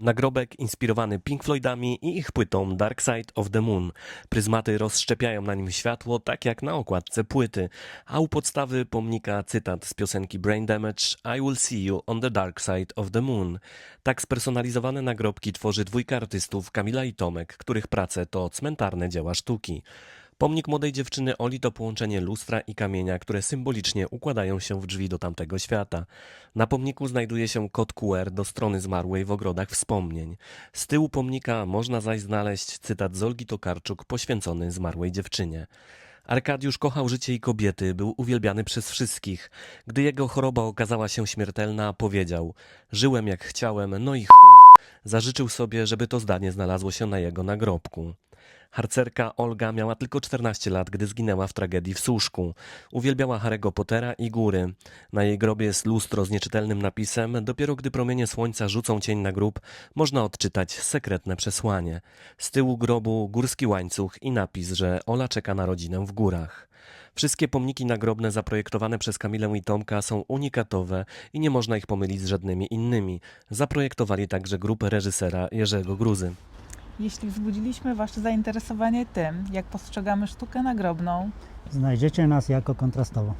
Nagrobek inspirowany Pink Floydami i ich płytą Dark Side of the Moon. Pryzmaty rozszczepiają na nim światło, tak jak na okładce płyty, a u podstawy pomnika cytat z piosenki Brain Damage I will see you on the dark side of the moon. Tak spersonalizowane nagrobki tworzy dwójka artystów Kamila i Tomek, których prace to cmentarne dzieła sztuki. Pomnik młodej dziewczyny Oli to połączenie lustra i kamienia, które symbolicznie układają się w drzwi do tamtego świata. Na pomniku znajduje się kod QR do strony zmarłej w ogrodach wspomnień. Z tyłu pomnika można zaś znaleźć cytat z Olgi Tokarczuk poświęcony zmarłej dziewczynie. Arkadiusz kochał życie i kobiety, był uwielbiany przez wszystkich. Gdy jego choroba okazała się śmiertelna, powiedział: Żyłem jak chciałem, no i chuj. Zażyczył sobie, żeby to zdanie znalazło się na jego nagrobku. Harcerka Olga miała tylko 14 lat, gdy zginęła w tragedii w Słuszku. Uwielbiała Harry'ego Pottera i góry. Na jej grobie jest lustro z nieczytelnym napisem Dopiero gdy promienie słońca rzucą cień na grób, można odczytać sekretne przesłanie. Z tyłu grobu górski łańcuch i napis, że Ola czeka na rodzinę w górach. Wszystkie pomniki nagrobne zaprojektowane przez Kamilę i Tomka są unikatowe i nie można ich pomylić z żadnymi innymi. Zaprojektowali także grupę reżysera Jerzego Gruzy. Jeśli wzbudziliśmy Wasze zainteresowanie tym, jak postrzegamy sztukę nagrobną, Znajdziecie nas jako kontrastowo.